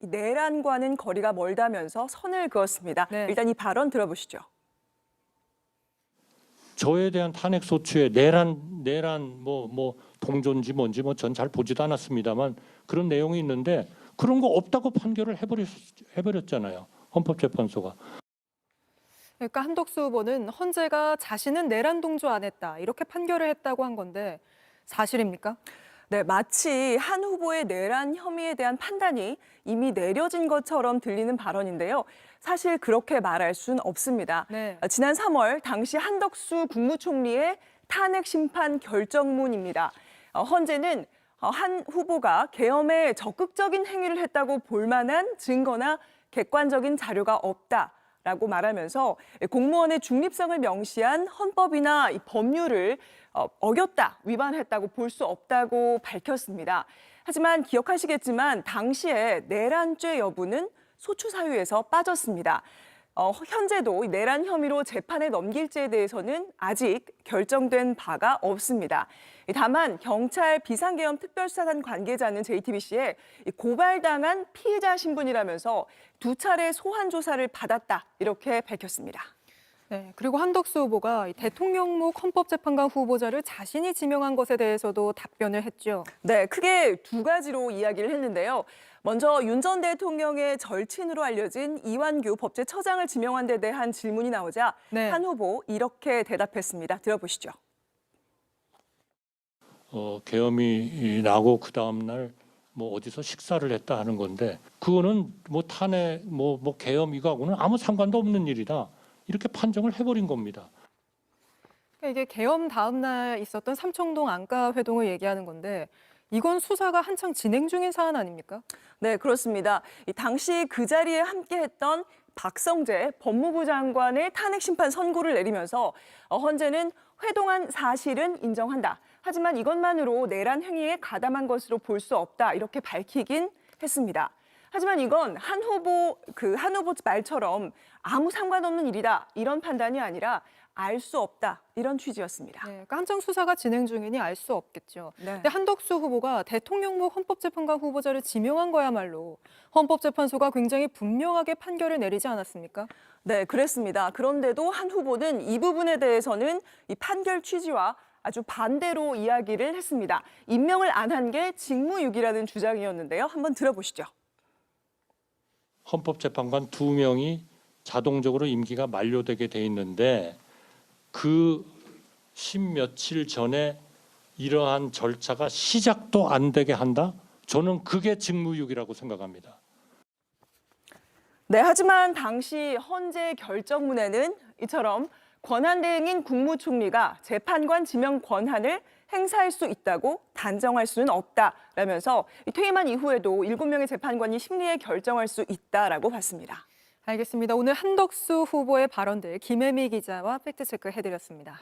이 내란과는 거리가 멀다면서 선을 그었습니다. 네. 일단 이 발언 들어보시죠. 저에 대한 탄핵 소추에 내란 내란 뭐 뭐 동존지 뭔지 뭐 전 잘 보지도 않았습니다만 그런 내용이 있는데 그런 거 없다고 판결을 해버렸 해버렸잖아요 헌법재판소가 그러니까 한덕수 후보는 헌재가 자신은 내란 동조 안 했다 이렇게 판결을 했다고 한 건데 사실입니까? 네, 마치 한 후보의 내란 혐의에 대한 판단이 이미 내려진 것처럼 들리는 발언인데요. 사실 그렇게 말할 순 없습니다. 네. 아, 지난 3월 당시 한덕수 국무총리의 탄핵 심판 결정문입니다. 어, 헌재는 어, 한 후보가 계엄에 적극적인 행위를 했다고 볼 만한 증거나 객관적인 자료가 없다 라고 말하면서 공무원의 중립성을 명시한 헌법이나 이 법률을 어, 어겼다, 위반했다고 볼 수 없다고 밝혔습니다. 하지만 기억하시겠지만 당시에 내란죄 여부는 소추 사유에서 빠졌습니다. 어, 현재도 이 내란 혐의로 재판에 넘길지에 대해서는 아직 결정된 바가 없습니다. 다만 경찰 비상계엄 특별수사단 관계자는 JTBC에 고발당한 피해자 신분이라면서 두 차례 소환 조사를 받았다 이렇게 밝혔습니다. 네. 그리고 한덕수 후보가 이 대통령목 헌법재판관 후보자를 자신이 지명한 것에 대해서도 답변을 했죠. 네, 크게 두 가지로 이야기를 했는데요. 먼저 윤 전 대통령의 절친으로 알려진 이완규 법제처장을 지명한 데 대한 질문이 나오자 네. 한 후보 이렇게 대답했습니다. 들어보시죠. 어, 계엄이 나고 그 다음 날 뭐 어디서 식사를 했다 하는 건데 그거는 뭐 탄핵 뭐뭐 계엄 이거하고는 아무 상관도 없는 일이다 이렇게 판정을 해버린 겁니다. 그러니까 이게 계엄 다음 날 있었던 삼청동 안가 회동을 얘기하는 건데 이건 수사가 한창 진행 중인 사안 아닙니까? 네, 그렇습니다. 이 당시 그 자리에 함께했던 박성재 법무부 장관의 탄핵 심판 선고를 내리면서 어, 헌재는 회동한 사실은 인정한다. 하지만 이것만으로 내란 행위에 가담한 것으로 볼 수 없다. 이렇게 밝히긴 했습니다. 하지만 이건 한 후보 그 한 후보 말처럼 아무 상관없는 일이다. 이런 판단이 아니라 알 수 없다. 이런 취지였습니다. 네, 그러니까 한창 수사가 진행 중이니 알 수 없겠죠. 네. 근데 한덕수 후보가 대통령목 헌법재판관 후보자를 지명한 거야말로 헌법재판소가 굉장히 분명하게 판결을 내리지 않았습니까? 네, 그랬습니다. 그런데도 한 후보는 이 부분에 대해서는 이 판결 취지와 아주 반대로 이야기를 했습니다. 임명을 안 한 게 직무유기라는 주장이었는데요. 한번 들어보시죠. 헌법재판관 두 명이 자동적으로 임기가 만료되게 돼 있는데 그 십며칠 전에 이러한 절차가 시작도 안 되게 한다? 저는 그게 직무유기라고 생각합니다. 네, 하지만 당시 헌재 결정문에는 이처럼 권한 대행인 국무총리가 재판관 지명 권한을 행사할 수 있다고 단정할 수는 없다라면서 이 퇴임한 이후에도 일곱 명의 재판관이 심리에 결정할 수 있다라고 봤습니다. 알겠습니다. 오늘 한덕수 후보의 발언들 김혜미 기자와 팩트체크 해드렸습니다.